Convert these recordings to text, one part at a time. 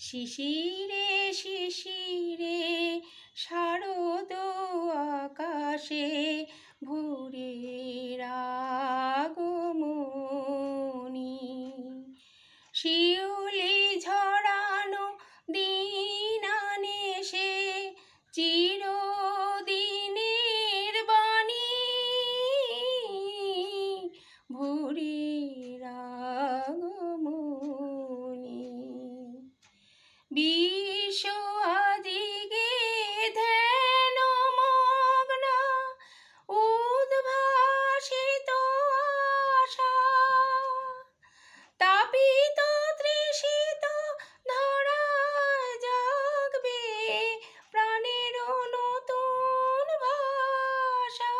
শিশিরে শিশিরে শারদ আকাশে ভোরের আগমনী। শিউলি আদিগে ধ্যান মগ্না। উদ্ভাসিত আশা, তাপিত তৃষিত ধরা জাগবে প্রাণের নতুন ভাষা।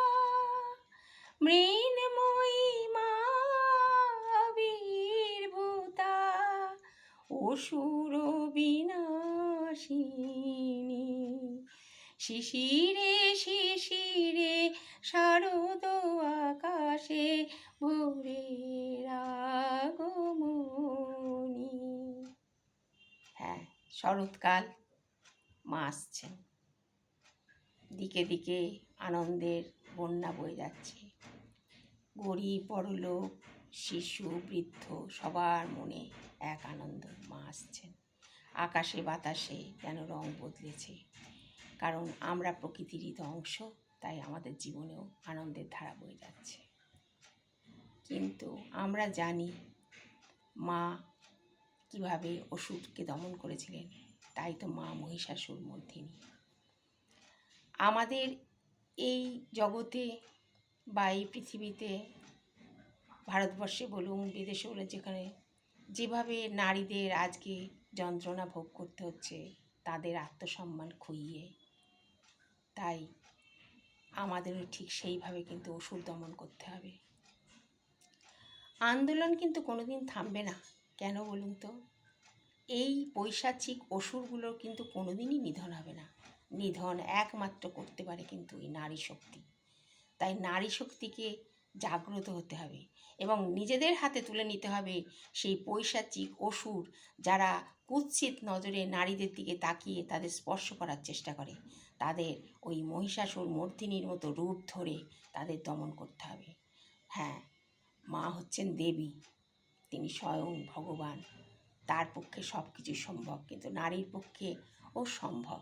মৃন্ময়ী মা আবির্ভূতা, অসুর বিনাশিনী শিশিরে শিশিরে শারদ আকাশে আগমনী। হ্যাঁ শরৎকাল, মা আসছেন দিকে দিকে আনন্দের বন্যা বয়ে যাচ্ছে। গরিব, বড়লোক, শিশু, বৃদ্ধ, সবার মনে এক আনন্দ, মা আসছেন। আকাশে বাতাসে যেন রং বদলেছে। কারণ আমরা প্রকৃতিরই তো অংশ, তাই আমাদের জীবনেও আনন্দের ধারা বয়ে যাচ্ছে। কিন্তু আমরা জানি মা কীভাবে অসুরকে দমন করেছিলেন, তাই তো মা মহিষাসুর মর্ধিনী আমাদের এই জগতে বা এই পৃথিবীতে, ভারতবর্ষে বলুন, বিদেশে বলুন, যেখানে যেভাবে নারীদের আজকে যন্ত্রণা ভোগ করতে হচ্ছে, তাদের আত্মসম্মান খুইয়ে। তাই আমাদেরও ঠিক সেইভাবে কিন্তু অসুর দমন করতে হবে। আন্দোলন কিন্তু কোনো দিন থামবে না, কেন বলুন তো? এই পৈশাচিক অসুরগুলোর কিন্তু কোনোদিনই নিধন হবে না। নিধন একমাত্র করতে পারে কিন্তু এই নারী শক্তি তাই নারী শক্তিকে জাগ্রত হতে হবে এবং নিজেদের হাতে তুলে নিতে হবে সেই পৈশাচিক অসুর যারা কুৎসিত নজরে নারীদের দিকে তাকিয়ে তাদের স্পর্শ করার চেষ্টা করে। তাদের ওই মহিষাসুর মর্দিনীর মতো রূপ ধরে তাদের দমন করতে হবে। হ্যাঁ মা হচ্ছেন দেবী, তিনি স্বয়ং ভগবান। তার পক্ষে সব কিছু সম্ভব, কিন্তু নারীর পক্ষে ও সম্ভব।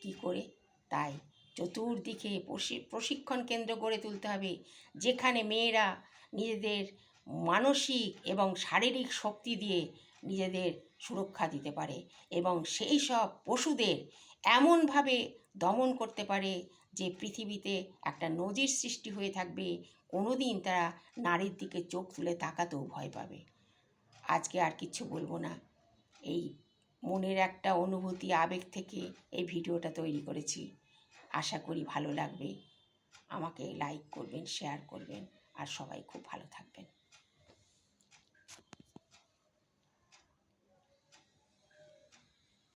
কি করে? তাই চতুর্দিকে প্রশি- প্রশিক্ষণ কেন্দ্র গড়ে তুলতে হবে, যেখানে মেয়েরা নিজেদের মানসিক এবং শারীরিক শক্তি দিয়ে নিজেদের সুরক্ষা দিতে পারে এবং সেই সব পশুদের এমনভাবে দমন করতে পারে যে পৃথিবীতে একটা নজির সৃষ্টি হয়ে থাকবে কোনো দিন তারা নারীর দিকে চোখ তুলে তাকাতেও ভয় পাবে। আজকে আর কিচ্ছু বলব না। এই মনের একটা অনুভূতি, আবেগ থেকে এই ভিডিওটা তৈরি করেছি। আশা করি ভালো লাগবে। আমাকে লাইক করবেন শেয়ার করবেন আর সবাই খুব ভালো থাকবেন।